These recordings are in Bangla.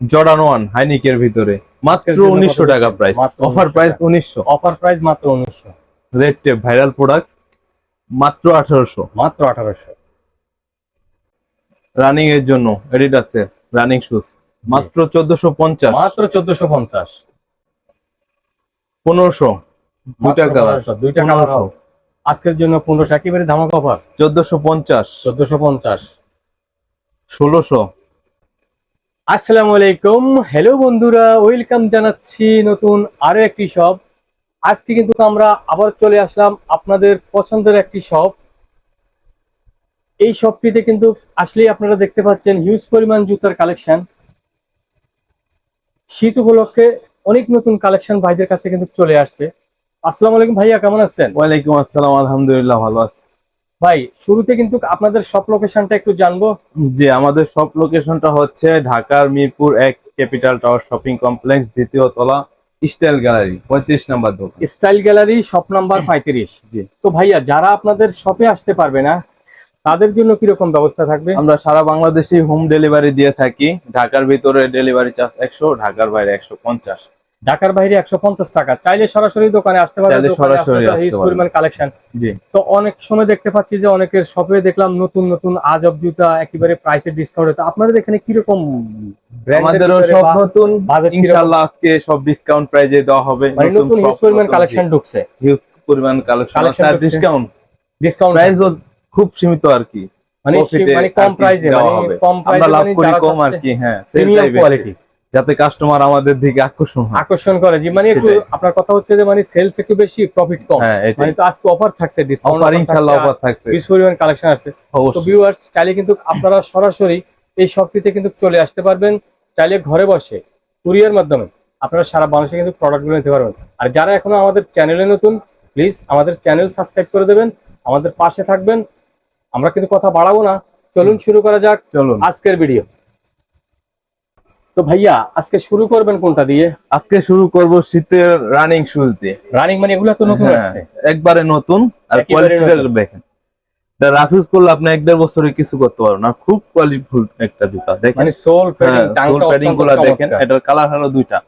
জর্ডান ওয়ান হাইনিকের ভিতরে। মাত্র উনিশশো টাকা প্রাইস অফার 1900 প্রাইস উনিশশো। অফার প্রাইস মাত্র উনিশশো। রেড টেপ ভাইরাল প্রোডাক্ট মাত্র আঠারোশো। মাত্র আঠারোশো। রানিং এর জন্য এডিডাসের রানিং শুজ মাত্র চোদ্দশো পঞ্চাশ। মাত্র চোদ্দশো পঞ্চাশ। পনেরোশো। দুইটা কালার দুইটা কালার আজকের জন্য পনেরোশো। একেবারে ধামাকা অফার চোদ্দশো পঞ্চাশ। চোদ্দশো পঞ্চাশ। ষোলোশো। আসসালামু আলাইকুম। হ্যালো বন্ধুরা ওয়েলকাম জানাচ্ছি নতুন আরও একটি শপ আজকে কিন্তু আমরা আবার চলে আসলাম আপনাদের পছন্দের একটি শপ এই শপটিতে কিন্তু আসলেই আপনারা দেখতে পাচ্ছেন হিউজ পরিমাণ জুতার কালেকশন শীত উপলক্ষে অনেক নতুন কালেকশন ভাইদের কাছে কিন্তু চলে আসছে। আসসালামু আলাইকুম ভাইয়া, কেমন আছেন? ওয়ালাইকুম আসসালাম, আলহামদুলিল্লাহ ভালো আছি। ভাই শুরুতে কিন্তু আপনাদের সব লোকেশনটা একটু জানব। যে আমাদের সব লোকেশনটা হচ্ছে ঢাকার মিরপুর এক ক্যাপিটাল টাওয়ার শপিং কমপ্লেক্স দ্বিতীয় তলা স্টাইল গ্যালারি পঁয়ত্রিশ নাম্বার দোকান। স্টাইল গ্যালারি শপ নাম্বার পঁয়ত্রিশ। জি। তো ভাইয়া যারা আপনাদের শপে আসতে পারবে না তাদের জন্য কীরকম ব্যবস্থা থাকবে? আমরা সারা বাংলাদেশে হোম ডেলিভারি দিয়ে থাকি। ঢাকার ভিতরে ডেলিভারি চার্জ একশো ঢাকার বাইরে একশো পঞ্চাশ। ঢাকার বাইরে একশো পঞ্চাশ টাকা। চাইলে সরাসরি দোকানে আসতে পারবে চাইলে দোকানে সরাসরি আসলে তো কালেকশন অনেক সময় দেখতে পাচ্ছি যে অনেকের শপে দেখলাম নতুন নতুন আজব জুতা একেবারে প্রাইসের ডিসকাউন্ট তো আপনাদের এখানে কীরকম আমাদেরও সব নতুন। আজকে সব ডিসকাউন্ট প্রাইজে দেওয়া হবে। মানে নতুন হিউজ পরিমাণ কালেকশন ঢুকছে। হিউজ পরিমাণ কালেকশন আর ডিসকাউন্ট ডিসকাউন্ট প্রাইসও খুব সীমিত আর কি। মানে মানে কম প্রাইসে মানে কম আমরা লাভ মানে করি কম আর কি হ্যাঁ প্রিমিয়াম কোয়ালিটি যাতে কাস্টমার আমাদের দিকে আকর্ষণ আকর্ষণ করে যে মানে একটু আপনার কথা হচ্ছে যে মানে সেলস একটু বেশি প্রফিট কম। হ্যাঁ মানে তো আজকে অফার থাকছে ডিসকাউন্ট অফার ইনশাআল্লাহ অফার থাকছে। বিশ পরিমাণ কালেকশন আছে। তো ভিউয়ার্স চাইলে কিন্তু আপনারা সরাসরি এই শপটিতে কিন্তু চলে আসতে পারবেন। চাইলে ঘরে বসে কুরিয়ার মাধ্যমে আপনারা সারা বাংলাদেশে কিন্তু প্রোডাক্টগুলো নিতে পারবেন। আর যারা এখনও আমাদের চ্যানেলে নতুন প্লিজ আমাদের চ্যানেল সাবস্ক্রাইব করে দেবেন। আমাদের পাশে থাকবেন। আমরা কিন্তু কথা বাড়াবো না। চলুন শুরু করা যাক চলুন। আজকের ভিডিও তো ভাইয়া আজকে শুরু করবেন কোনটা দিয়ে? আজকে শুরু করব শীতের রানিং শুজ দিয়ে। রানিং মানে এগুলো তো নতুন হ্যাঁ, আসছে? একবারে নতুন আর কোয়ালিটিটা দেখেন। এটা রাফিউজ করলে আপনি এক দেড় বছরে কিছু করতে পারবেন না। খুব কোয়ালিটিফুল একটা জুতা দেখেন। মানে সোল প্যাডিং সোল প্যাডিংগুলা দেখেন। এটার কালার হলো দুইটা।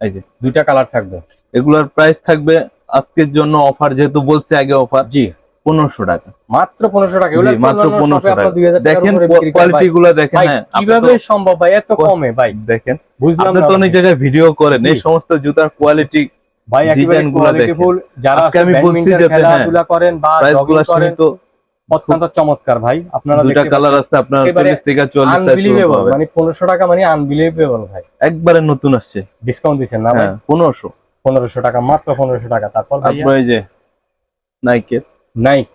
এই যে দুইটা কালার থাকবে। এগুলার প্রাইস থাকবে আজকের জন্য অফার যেহেতু বলছে আগে অফার জি। পনেরোশো টাকা। মাত্র পনেরোশো টাকা। মাত্র পনেরোশো টাকা। দেখেন কোয়ালিটি ভাই। গুলা দেখেন ভাই, হ্যাঁ কীভাবে সম্ভব ভাই? এত কমে ভাই। দেখেন বুঝলাম তো অনেক জায়গায় ভিডিও করেন এই সমস্ত জুতার কোয়ালিটি ভাই design গুলা যারা আমি বলছি ব্যাডমিন্টন হ্যাঁ, খেলাধুলা করেন বা জগিং করেন অত্যন্ত চমৎকার ভাই। আপনারা দুইটা কালার আছে আপনার একেবারে চল্লিশ থেকে চল্লিশ size আনবিলিভেবল মানে পনেরোশো টাকা মানে আনবিলিভেবল ভাই। একবারে নতুন আসছে। ডিসকাউন্ট দিচ্ছেন না ভাই? হ্যাঁ পনেরোশো। পনেরোশো টাকা মাত্র পনেরোশো টাকা। তারপর এই যে নাইকের নাইক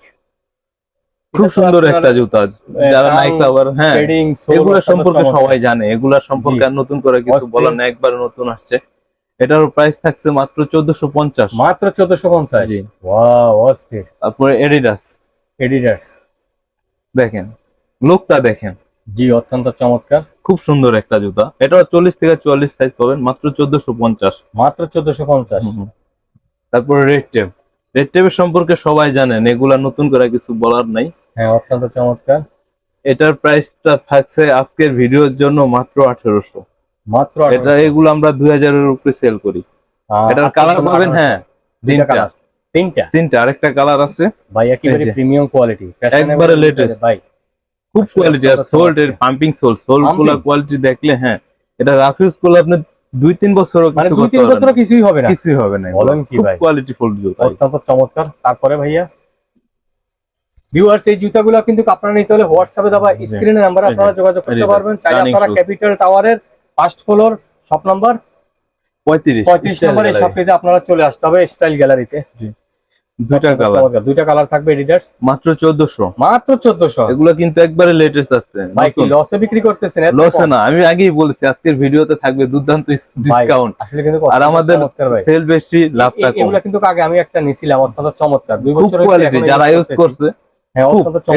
খুব সুন্দর একটা জুতা। যারা নাইক আবার হ্যাঁ এগুলা সম্পর্কে সবাই জানে এগুলা সম্পর্কে আর নতুন করে কিছু। বলার না একবার নতুন আসছে। এটার প্রাইস থাকছে মাত্র চোদ্দশো পঞ্চাশ। মাত্র চোদ্দশো পঞ্চাশ? জি। ওয়াও অস্থির তারপরে এডিডাস এডিডাস দেখেন লুকটা দেখেন। জি অত্যন্ত চমৎকার। খুব সুন্দর একটা জুতা। এটা চল্লিশ থেকে চুয়াল্লিশ সাইজ পাবেন মাত্র চোদ্দশো পঞ্চাশ। মাত্র চোদ্দশো পঞ্চাশ। তারপরে রেড টেপ রেড টেপের সম্পর্কে সবাই জানেন এগুলা নতুন করে কিছু বলার নাই। হ্যাঁ অত্যন্ত চমৎকার। এটার প্রাইসটা থাকছে আজকের ভিডিওর জন্য মাত্র আঠেরোশো। মাত্র এটা এগুলো আমরা দুই হাজারের উপরে সেল করি। এটার কালার পাবেন হ্যাঁ তিনটা কালার তিনটা। তিনটা? আরেকটা কালার আছে। ভাই একেবারে প্রিমিয়াম কোয়ালিটি একবারে latest। ভাই। খুব কোয়ালিটি আর সোল্ড এর পাম্পিং সোল সোলগুলা কোয়ালিটি দেখলে হ্যাঁ এটা রাফিউজ করলে আপনি দুই তিন বছর মানে দুই তিন বছর কিছুই হবে না? কিছুই হবে না বলেন কি ভাই? কোয়ালিটি ফুল জুতা অত্যন্ত চমৎকার। তারপরে ভাইয়া ভিউয়ার্স এই জুতাগুলো কিন্তু আপনারা নিতে হলে হোয়াটসঅ্যাপে দেওয়া। স্ক্রিনে নাম্বার আপনারা যোগাযোগ করতে পারবেন। চাই আপনারা ক্যাপিটাল টাওয়ারের ফার্স্ট ফ্লোর শপ নাম্বার পঁয়ত্রিশ। পঁয়ত্রিশ নম্বর এই শপটিতে আপনারা চলে আসতে হবে স্টাইল গ্যালারিতে দুইটা কালার দুইটা কালার থাকবে মাত্র মাত্র এগুলো কিন্তু একবারে লেটেস্ট আছে ভাই কি লসে বিক্রি করতেছেন? লসে না আমি আগেই বলেছি আজকের ভিডিওতে থাকবে দুর্দান্ত ডিসকাউন্ট আসলে কিন্তু আর আমাদের চমৎকার সেল বেশি লাভটা কম। এগুলা কিন্তু আগে আমি একটা নিছিলাম অত্যন্ত চমৎকার। দুই বছর কোয়ালিটি যারা ইউজ করছে হ্যাঁ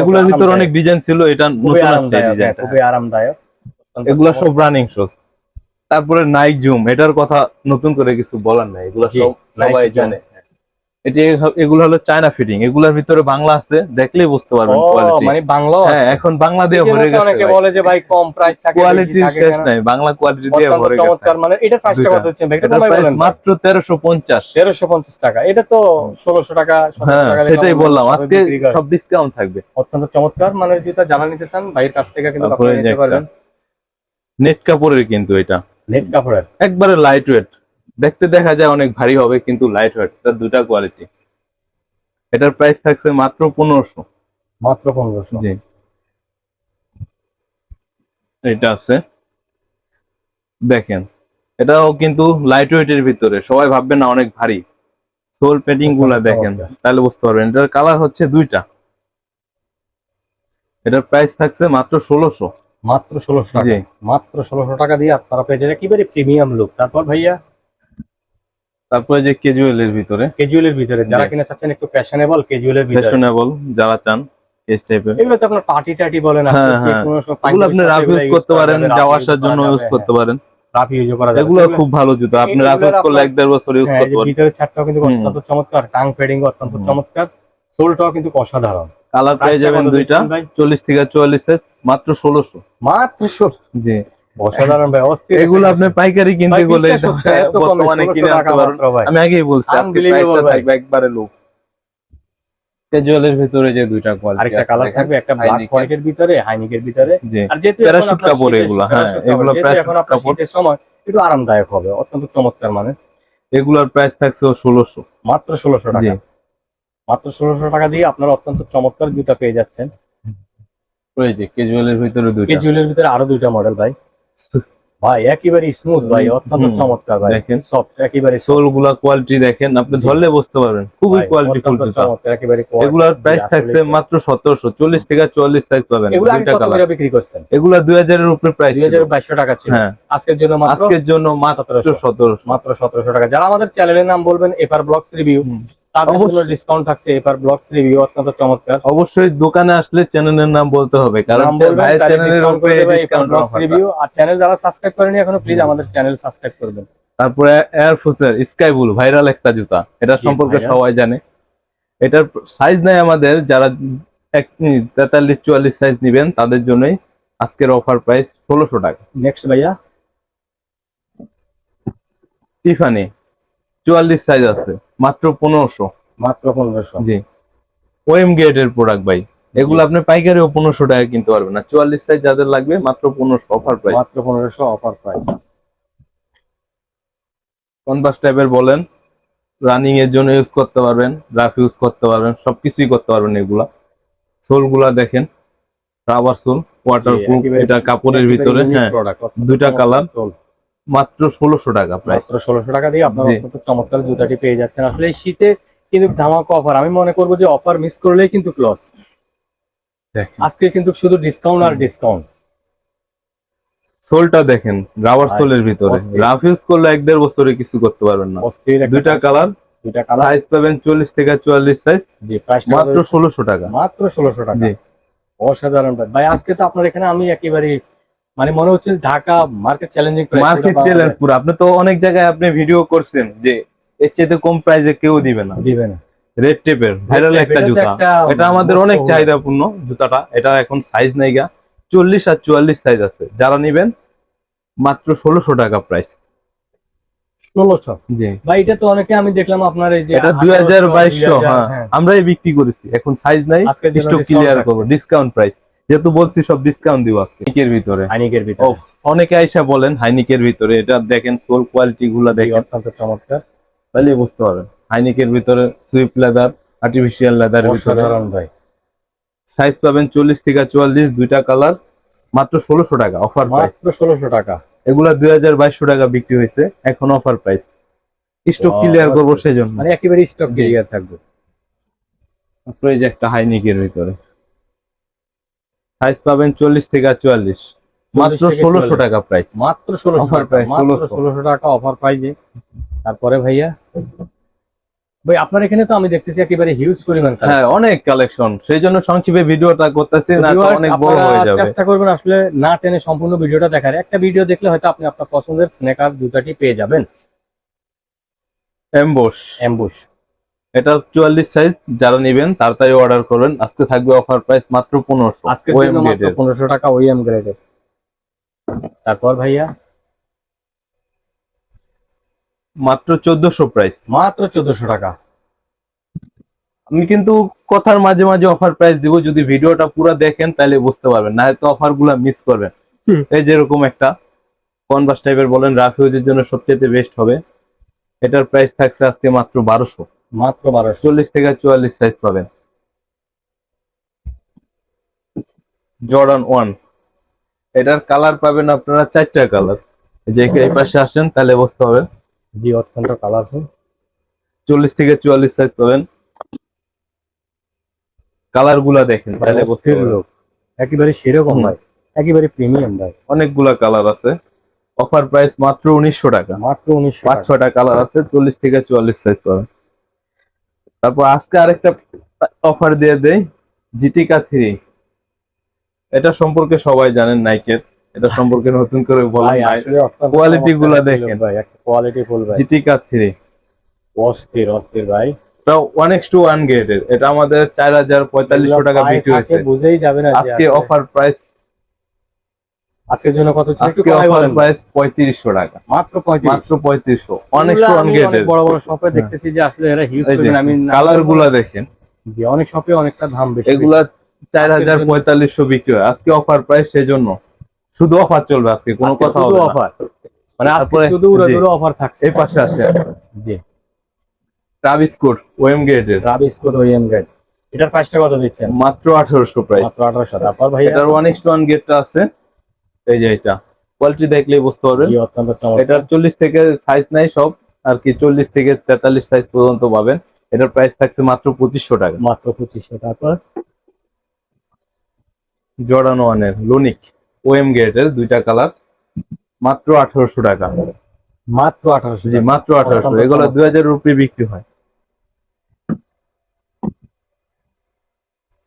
এগুলোর ভিতর অনেক ডিজাইন ছিল এটা খুবই নতুন আসছে আরামদায়ক ডিজাইনটা খুবই আরামদায়ক। অত্যন্ত এগুলা সব রানিং শোজ তারপরে নাইক জুম এটার কথা নতুন করে কিছু বলার নাই এগুলা সব সবাই জানে। এটি এগুলো হলো চায়না ফিটিং এগুলোর ভিতরে বাংলা আছে দেখলেই বুঝতে পারবেন কোয়ালিটি মানে বাংলাও হ্যাঁ এখন বাংলা দিয়ে ভরে গেছে অনেকে বলে যে ভাই কম প্রাইস থাকে থাকে শেষ নাই বাংলা কোয়ালিটি দিয়ে ভরে গেছে। চমৎকার মানে এটা প্রাইসটা দুইটা। কত হচ্ছে ভাই? এটা বলেন মাত্র তেরোশো পঞ্চাশ। তেরোশো পঞ্চাশ টাকা। এটা তো ষোলোশো টাকা 1700 হ্যাঁ টাকা সেটাই বললাম। আজকে সব ডিসকাউন্ট থাকবে। অত্যন্ত চমৎকার মানের জুতা যারা নিতে চান ভাইয়ের কাছ থেকে কিন্তু যে নিতে পারবেন। নেট কাপড়ের কিন্তু এটা। নেট কাপড়ের? একবারে লাইট ওয়েট দেখতে দেখা যায় অনেক ভারী হবে কিন্তু লাইট ওয়েট তার দুটা কোয়ালিটি এটার প্রাইস থাকছে মাত্র পনেরোশো। মাত্র পনেরোশো। জি। এটা আছে। দেখেন এটাও কিন্তু লাইট ওয়েটের ভিতরে সবাই ভাববে না অনেক ভারী। সোল পেটিংগুলা দেখেন তাহলে বুঝতে পারবেন এটার কালার হচ্ছে দুইটা। এটার প্রাইস থাকছে মাত্র ষোলোশো। মাত্র ষোলোশো টাকা। জি। মাত্র ষোলোশো টাকা দিয়ে আপনারা পেয়ে যাবেন একেবারে প্রিমিয়াম লুক তারপর ভাইয়া? তারপরে যে ক্যাজুয়ালের ভিতরে। ক্যাজুয়ালের ভিতরে যারা কিনা চাচ্ছেন একটু ফ্যাশনেবল ক্যাজুয়ালের ভিতরে। ফ্যাশনেবল যারা চান এই টাইপের এগুলো তো আপনার পার্টি টাটি বলেন আপনি হ্যাঁ, যে হ্যাঁ। কোনো সময় আপনি রাফ ইউজ করতে পারেন যাওয়া আসার জন্য ইউজ করতে পারেন। রাফ ইউজ করা যাবে। এগুলো খুব ভালো জুতো আপনি রাফ ইউজ করলে এক দেড় বছর ইউজ হ্যাঁ, করতে পারেন। ভিতরের চারটাও কিন্তু। অত্যন্ত চমৎকার টাং ফেডিং অত্যন্ত চমৎকার সোলটাও কিন্তু অসাধারণ। কালার পেয়ে যাবেন দুইটা দিচ্ছেন ভাই? চল্লিশ থেকে চুয়াল্লিশ সাইজ মাত্র ষোলোশো। মাত্র ষোলো জি। অসাধারণ ভাই অস্থির এগুলো আপনি পাইকারি কিনতে গেলে বর্তমানে কিনে আনতে পারেন। আমি আগেই বলছি আজকে প্রাইসটা থাকবে একবারে লো ক্যাজুয়ালের ভিতরে যে দুইটা কোয়ালিটি আরেকটা কালার থাকবে একটা ব্ল্যাক। হোয়াইটের ভিতরে হাইনিকের ভিতরে। আর যেহেতু প্যারাশুট কাপড় এগুলো, হ্যাঁ, এগুলো এখন আপনার শীতের সময় একটু আরামদায়ক হবে অত্যন্ত চমৎকার মানে এগুলোর প্রাইস থাকছে ষোলোশো। মাত্র ষোলোশো জি। টাকা মাত্র ষোলোশো টাকা দিয়ে আপনারা অত্যন্ত চমৎকার জুতা পেয়ে যাচ্ছেন। ওই যে ক্যাজুয়ালের ভিতরে দুইটা। কেজুয়ালের ভিতরে আরও দুইটা মডেল ভাই। ভাই একেবারে স্মুথ ভাই অত্যন্ত চমৎকার ভাই। দেখেন। সফট একেবারে সোলগুলা কোয়ালিটি দেখেন আপনি ধরলে বুঝতে পারবেন। খুবই কোয়ালিটি ফুল চমৎকার একেবারে এগুলার প্রাইস থাকছে মাত্র সতেরোশো চল্লিশ থেকে চুয়াল্লিশ সাইজ পাবেন এগুলো কত করে বিক্রি করছেন? এগুলা দুই হাজারের উপরে প্রাইস দুই হাজার বাইশশো টাকা ছিল। হ্যাঁ। আজকের জন্য মাত্র আজকের জন্য মাত্র 1700 সতেরোশো। মাত্র সতেরোশো টাকা। যারা আমাদের চ্যানেলের নাম বলবেন এপার ব্লগস রিভিউ তাদের জন্য ডিসকাউন্ট থাকছে এপার ব্লগস রিভিউ অত্যন্ত চমৎকার। অবশ্যই দোকানে আসলে চ্যানেলের নাম বলতে হবে কারণ ভাইয়ের চ্যানেলের উপরে করে দেবে এপার ডিসকাউন্ট ব্লগস রিভিউ আর চ্যানেল যারা সাবস্ক্রাইব করেনি এখনও প্লিজ আমাদের চ্যানেল সাবস্ক্রাইব করবেন। তারপরে এয়ারফোর্সের স্কাই ব্লু ভাইরাল একটা জুতা। এটা সম্পর্কে সবাই জানে। এটার সাইজ নাই আমাদের যারা তেতাল্লিশ চুয়াল্লিশ সাইজ নিবেন তাদের জন্যই আজকের অফার প্রাইস ষোলোশো টাকা। নেক্সট ভাইয়া। টিফানি চুয়াল্লিশ সাইজ আছে মাত্র পনেরোশো। মাত্র পনেরোশো। জি। ওএম গেটের প্রোডাক্ট ভাই। এগুলো আপনি পাইকারিও পনেরোশো টাকা কিনতে পারবেন। না চুয়াল্লিশ সাইজ যাদের লাগবে মাত্র পনেরোশো অফার প্রাইস মাত্র পনেরোশো অফার প্রাইস কনভার্স টাইপের বলেন রানিং এর জন্য ইউজ করতে পারবেন রাফ ইউজ করতে পারবেন সবকিছুই করতে পারবেন এগুলা। সোলগুলা দেখেন রাবার সোল ওয়াটার প্রুফ এটা কাপড়ের ভিতরে হ্যাঁ দুইটা colour। মাত্র ষোলোশো টাকা প্রাইস মাত্র ষোলোশো টাকা দিয়ে আপনারা চমৎকার জুতাটি পেয়ে যাচ্ছেন। আসলে এই শীতে কিন্তু ধামাকা অফার আমি মনে করব যে অফার মিস করলেই কিন্তু ক্লস আজকে কিন্তু শুধু ডিসকাউন্ট আর ডিসকাউন্ট সোলটা দেখেন রাবার সোলের ভিতরে। রাফ ইউজ করলে এক দেড় বছরে কিছু করতে পারবেন না। দুইটা কালার দুইটা কালার সাইজ পাবেন থেকে চুয়াল্লিশ সাইজ জি মাত্র ষোলোশো টাকা। মাত্র ষোলোশো টাকা। জি। অসাধারণ ভাই। আজকে তো আপনার এখানে আমি একেবারে মানে মনে হচ্ছে Dhaka market challenging market challenge পুরো। আপনি তো অনেক জায়গায় আপনি ভিডিও করছেন যে এর চেয়ে কম প্রাইসে কেউ দিবে না। দিবে না। রেড টেপের ভাইরাল একটা এটা জুতা। এটা আমাদের অনেক চাহিদাপূর্ণ জুতাটা। এটা এখন সাইজ নাইগা চল্লিশ আর চুয়াল্লিশ সাইজ আছে। যারা নিবেন মাত্র ষোলোশো টাকা প্রাইস ষোলোশো? জি। ভাই এটা তো অনেকে আমি দেখলাম আপনার এই যে এটা দুই হাজার 1800, বাইশশো হ্যাঁ। হ্যাঁ। আমরাই বিক্রি করেছি। এখন সাইজ নাই স্টক ক্লিয়ার করব। ডিসকাউন্ট প্রাইস যেহেতু বলছি সব ডিসকাউন্ট দিব আজকে। হাইনিকের ভিতরে। হাইনিকের ভিতরে। অনেকে আইসা বলেন হাইনিকের ভিতরে। এটা দেখেন সোল কোয়ালিটি গুলা দেখেন। অত্যন্ত চমৎকার। তাহলে বুঝতে পারবেন। হাইনিকের ভিতরে সুইপ লেদার আর্টিফিশিয়াল লেদার ভিতরে। অসাধারণ ভাই। সাইজ পাবেন চল্লিশ থেকে চুয়াল্লিশ দুইটা কালার মাত্র ষোলোশো টাকা অফার মাত্র ষোলোশো টাকা। এগুলা দুই হাজার বাইশশো টাকা বিক্রি হয়েছে এখন অফার প্রাইস স্টক ক্লিয়ার করব অস্থির। সেই জন্য মানে একেবারে স্টক ক্লিয়ার থাকবে। তারপরে যে একটা হাইনিকের ভিতরে। সাইজ পাবেন চল্লিশ থেকে চুয়াল্লিশ। মাত্র ষোলোশো টাকা প্রাইস মাত্র ষোলোশো মাত্র ষোলোশো। টাকা অফার প্রাইজে তারপরে ভাইয়া ভাই আপনার এখানে তো আমি দেখতেছি একেবারে হিউজ পরিমাণ হ্যাঁ অনেক কালেকশন সেই জন্য সংক্ষেপে ভিডিওটা করতেছি না অনেক বড় হয়ে যাবে। চেষ্টা করবেন আসলে না টেনে সম্পূর্ণ ভিডিওটা দেখার। একটা ভিডিও দেখলে হয়তো আপনি আপনার পছন্দের স্নেকার জুতাটি পেয়ে যাবেন। এমবোস অ্যাম্বুশ এটা চুয়াল্লিশ সাইজ যারা নেবেন তাড়াতাড়ি অর্ডার করবেন। আজকে থাকবে অফার প্রাইস মাত্র পনেরোশো। পনেরোশো টাকা ওইএম গ্রেডের তারপর ভাইয়া? মাত্র চোদ্দশো প্রাইস মাত্র চোদ্দশো টাকা। আমি কিন্তু কথার মাঝে মাঝে অফার প্রাইস দিব যদি ভিডিওটা পুরো দেখেন তাহলে বুঝতে পারবেন না হয়তো অফারগুলা মিস করবেন। এই যেরকম একটা কনভার্স টাইপের বলেন রাফিউজের জন্য সবচেয়ে বেস্ট হবে। এটার প্রাইস থাকছে আজকে মাত্র বারোশো। মাত্র বারোশো চল্লিশ থেকে চুয়াল্লিশ সাইজ পাবেন। জর্ডান ওয়ান এটার কালার পাবেন আপনারা চারটা কালার যে এই পাশে আসেন তাহলে বুঝতে পারবেন। জি অত্যন্ত কালারফুল চল্লিশ থেকে চুয়াল্লিশ সাইজ পাবেন। কালারগুলা দেখেন তাহলে বুঝতে পারবেন। লোক একেবারে সেরকম। ভাই একেবারে প্রিমিয়াম ভাই। অনেকগুলা কালার আছে। অফার প্রাইস মাত্র উনিশশো টাকা। মাত্র উনিশশো পাঁচ ছটা কালার আছে চল্লিশ থেকে চুয়াল্লিশ সাইজ পাবেন। তারপর আজকে আরেকটা অফার দিয়ে দেই জিটিকা থ্রি এটা সম্পর্কে সবাই জানেন নাইকের এটা সম্পর্কে নতুন করে বলা Quality গুলা দেখেন। ভাই একটা কোয়ালিটি ফুল ভাই। জিটিকা থ্রি অস্থির অস্থির ভাই। এটা টু ওয়ান এটা আমাদের চার হাজার পঁয়তাল্লিশশো টাকা বিক্রি হয়েছে। বুঝেই যাবে না আজকে অফার প্রাইস আজকের জন্য কত আজকে অফার প্রাইস পঁয়ত্রিশশো টাকা। মাত্র পঁয়ত্রিশ। মাত্র পঁয়ত্রিশশো। গেটের অনেক বড় বড় শপে দেখতেছি যে আসলে এরা হিউজ পরিমাণ আমি না- কালারগুলা দেখেন। জি অনেক শপে অনেকটা দাম বেশি এগুলা চার আজকের হাজার জন্য- পঁয়তাল্লিশশো বিক্রি হয়। আজকে অফার প্রাইস সেই জন্য শুধু অফার চলবে আজকে কোনো কথা হবে না। অফার মানে আজকে শুধু উড়া অফার থাকছে। এই পাশে আসে। জি। ট্রাভিস কোড ওয়েম গেটের রাবিস কোড ওএম গ্রেড এটার প্রাইসটা কত দিচ্ছেন? মাত্র আঠারোশো প্রাইস মাত্র 1800 তারপর ভাই এটার ওয়ান এক্স ওয়ান গেটটা আছে। এই যে এটা। কোয়ালিটি দেখলেই বুঝতে পারবেন। এটার চল্লিশ থেকে সাইজ নাই সব আর কি চল্লিশ থেকে তেতাল্লিশ সাইজ পর্যন্ত পাবেন। এটার প্রাইস থাকছে মাত্র পঁচিশশো টাকা। মাত্র 2500 তারপর জর্ডান ওয়ানের লোনিক ওএম গেটের দুইটা কালার মাত্র আঠারোশো টাকা। মাত্র 1800 জি মাত্র আঠারোশো। এগুলো। দুই হাজার রুপি বিক্রি হয়।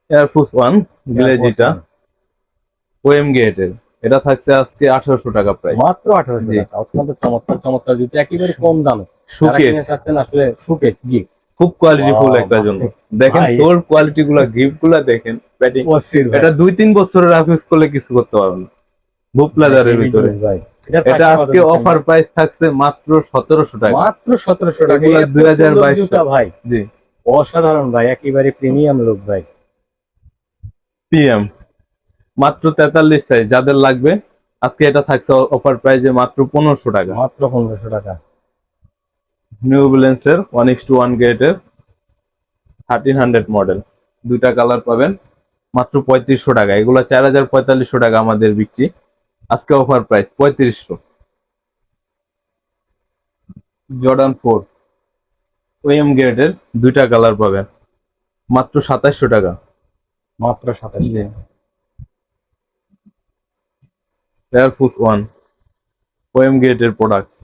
এয়ারফোর্স ওয়ান গ্লেজিটা ওএম গেটের এটা থাকছে আজকে আঠারোশো টাকা প্রাইস মাত্র 1800 টাকা। অত্যন্ত চমৎকার চমৎকার জুতো একেবারে কম দামে। চাচ্ছেন আসলে জি। খুব একটা জন্য দেখেন। সোর কোয়ালিটি গুলা দেখেন ব্যাটিং এটা দুই তিন বছরের রাফিক্স করলে কিছু করতে পারবেন না। ভিতরে। ভাই। এটা আজকে অফার প্রাইস থাকছে মাত্র সতেরোশো ভাই? টাকা। মাত্র 1700 টাকা। এগুলা এত 2200 ভাই। জি। অসাধারণ ভাই। একেবারে প্রিমিয়াম লোক ভাই। পিএম মাত্র তেতাল্লিশ সাইজ যাদের লাগবে আজকে এটা থাকছে অফার প্রাইসে মাত্র পনেরোশো টাকা। মাত্র পনেরোশো টাকা। নিউ ব্যালেন্সের ওয়ান এক্স টু ওয়ান গেটের থার্টিন হান্ড্রেড মডেল দুইটা কালার পাবেন মাত্র পঁয়ত্রিশশো টাকা। এগুলো চার হাজার পঁয়তাল্লিশশো টাকা আমাদের বিক্রি। আজকে অফার প্রাইস পঁয়ত্রিশশো। জর্ডান ফোর ওএম গেটের দুইটা কালার পাবেন মাত্র সাতাশশো টাকা। মাত্র 2700 জি এয়ারফোর্স ওয়ান ওএম গেটের প্রোডাক্টস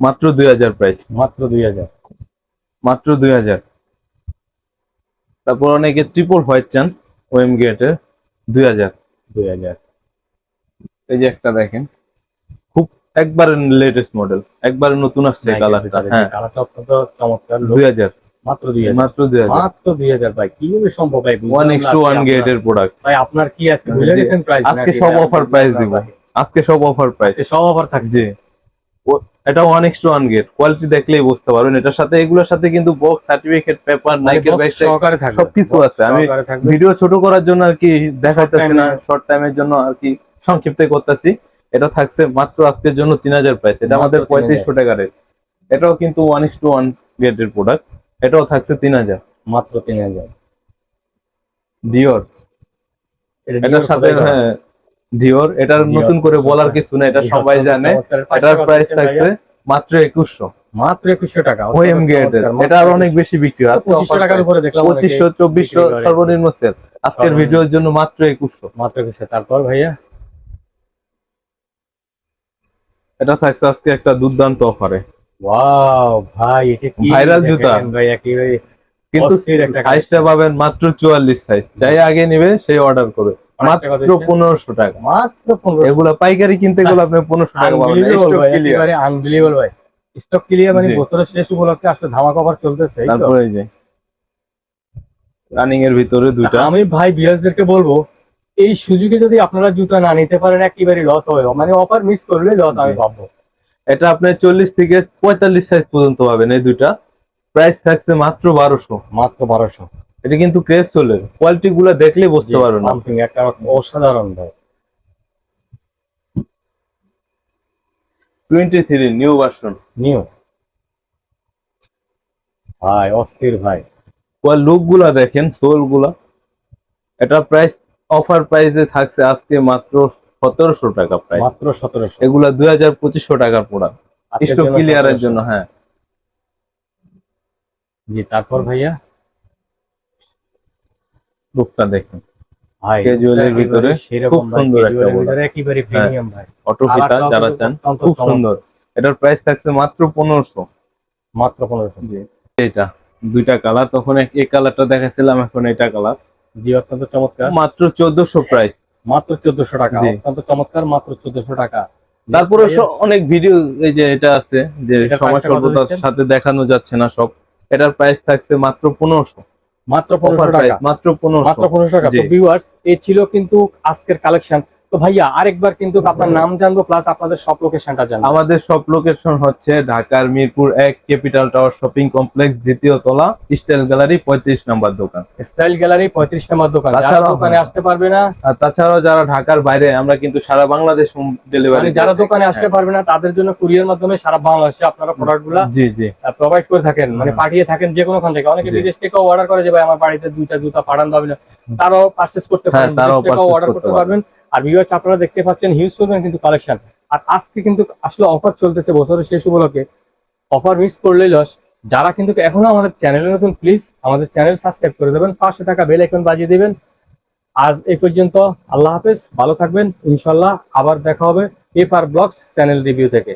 মাত্র দুই হাজার প্রাইস মাত্র 2000 মাত্র দুই হাজার। তারপর অনেকে ট্রিপল হোয়াইট চান ওএম গেটের দুই হাজার। 2000 এই যে একটা দেখেন খুব একবারে লেটেস্ট মডেল একবারে নতুন আসছে কালারটা হ্যাঁ কালারটা অত্যন্ত চমৎকার দুই হাজার। মাত্র 2000 মাত্র দুই হাজার। মাত্র 2000 ভাই কীভাবে সম্ভব ভাই ওয়ান এক্স টু ওয়ান গেটের প্রোডাক্ট ভাই আপনার কি আজকে ভুলে গেছেন প্রাইস আজকে সব price দিব। আজকে সব অফার প্রাইস সব অফার থাকছে। এটা one X two one gate quality দেখলেই বুঝতে পারবেন। এটার সাথে এগুলোর সাথে কিন্তু বক্স সার্টিফিকেট পেপার নাইকের ব্যাগ সবকিছু আছে। আমি ভিডিও ছোট করার জন্য আর কি দেখাইতেছি time না শর্ট টাইমের জন্য আর কি সংক্ষিপ্ত করতেছি। এটা থাকছে মাত্র আজকের জন্য তিন হাজার প্রাইস এটা আমাদের পঁয়ত্রিশশো টাকা রেট এটাও কিন্তু ওয়ান এক্স টু ওয়ান গেটের প্রোডাক্ট এটাও থাকছে তিন হাজার। মাত্র 3000 ডিওর এটার সাথে হ্যাঁ ডিওর এটার নতুন করে বলার কিছু না এটা সবাই জানে। এটার প্রাইস থাকছে মাত্র একুশশো। মাত্র 2100 টাকা। ওএম গেটের এটা আর অনেক বেশি বিক্রি হয়। আজকে 2500 টাকার উপরে দেখলাম পঁচিশশো চব্বিশশো সর্বনিম্ন সেল আজকের সর্বনিম্ন। ভিডিওর জন্য মাত্র একুশশো। মাত্র 2100 তারপর ভাইয়া? এটা থাকছে আজকে একটা দুর্দান্ত অফারে ওয়াও ভাই এটা কি Viral জুতা। ভাই একেবারে কিন্তু সাইজটা পাবেন মাত্র চুয়াল্লিশ সাইজ যাই আগে নেবে সেই অর্ডার করবে। মাত্র পনেরোশো টাকা। মাত্র 1500 এগুলা পাইকারি কিনতে গেলে আপনি পনেরোশো টাকা পাবেন Unbelievable Stock ভাই, clear। একেবারে আনবিলিভেবল ভাই। স্টক ক্লিয়ার মানে বছরের শেষ উপলক্ষে আসলে ধামাক অফার চলতেছে? তারপরে যে রানিং এর ভিতরে দুইটা। আমি ভাই বিয়াসদেরকে বলব এই সুযোগে যদি আপনারা জুতা না নিতে পারেন একেবারে লস হবে মানে অফার মিস করলে লস আমি। ভাববো। এটা আপনার চল্লিশ থেকে পঁয়তাল্লিশ সাইজ পর্যন্ত পাবেন এই দুইটা। প্রাইস থাকছে মাত্র বারোশো। মাত্র বারোশো। এটা কিন্তু ক্রেপ সোলের কোয়ালিটি গুলা দেখলে বুঝতে পারবেন না। একটা অসাধারণ ভাই। Twenty three new version new ভাই অস্থির ভাই। লুকগুলা দেখেন সোলগুলা। এটা প্রাইস অফার প্রাইসে থাকছে আজকে মাত্র সতেরোশো টাকা প্রাইস মাত্র সতেরোশো। এগুলা দুই হাজার পঁচিশশো টাকার প্রোডাক্ট ক্লিয়ারের জন্য হ্যাঁ। জি তারপর ভাইয়া? লুকটা দেখেন। ভাই ভিতরে খুব সুন্দর একটা এর একেবারে প্রিমিয়াম ভাই। অটো ফিটা যারা চান খুব সুন্দর। এটার প্রাইস থাকছে মাত্র পনেরোশো। মাত্র পনেরোশো। জি এটা দুইটা কালার তখন এই কালারটা দেখাছিলাম এখন এটা কালার জি অত্যন্ত চমৎকার। মাত্র চোদ্দশো প্রাইস মাত্র চোদ্দশো টাকা। অত্যন্ত চমৎকার মাত্র চোদ্দশো টাকা। তারপরে অনেক ভিডিও এই যে এটা আছে যে সময় সর্বদার স্বল্পতার সাথে দেখানো যাচ্ছে না সব। এটার প্রাইস থাকছে মাত্র পনেরোশো। মাত্র পনেরোশো টাকা। মাত্র পনেরোশো। মাত্র পনেরোশো টাকা। ভিউয়ার্স এই ছিল কিন্তু আজকের কালেকশন তো ভাইয়া আরেকবার কিন্তু আপনার নাম জানব প্লাস আপনাদের সব লোকেশনটা জানব। আমাদের সব লোকেশন হচ্ছে ঢাকার মিরপুর এক ক্যাপিটাল টাওয়ার শপিং কমপ্লেক্স দ্বিতীয় তলা স্টাইল গ্যালারি পঁয়ত্রিশ নাম্বার দোকান। স্টাইল গ্যালারি পঁয়ত্রিশ নম্বর দোকান। যারা তাছাড়াও- দোকানে আসতে পারবে না আর তাছাড়াও যারা ঢাকার বাইরে আমরা কিন্তু সারা বাংলাদেশ হোম মানে ডেলিভারি যারা দোকানে আসতে পারবে না তাদের জন্য কুরিয়ার মাধ্যমে সারা বাংলাদেশে আপনারা প্রোডাক্টগুলা জি জি। প্রোভাইড করে থাকেন। মানে পাঠিয়ে থাকেন যে কোনো থেকে। অনেকে। বিদেশ থেকেও অর্ডার করে যে ভাই আমার বাড়িতে দুইটা জুতা পাঠান যাবে না তারাও পারচেস করতে হ্যাঁ, পারেন তারাও অর্ডার করতে পারবেন। আর ভিউয়ার্স আপনারা দেখতে পাচ্ছেন হিউজ পরিমাণ কিন্তু কালেকশন আর আজকে কিন্তু আসলে অফার চলতেছে বছরের শেষ উপলক্ষে। অফার মিস করলেই লস যারা কিন্তু এখনও আমাদের চ্যানেলে নতুন প্লিজ আমাদের চ্যানেল সাবস্ক্রাইব করে দেবেন। পাশে থাকা বেল আইকন বাজিয়ে দেবেন। আজ এ পর্যন্ত আল্লাহ হাফেজ। ভালো থাকবেন। ইনশাল্লাহ আবার দেখা হবে F R blogs channel review থেকে।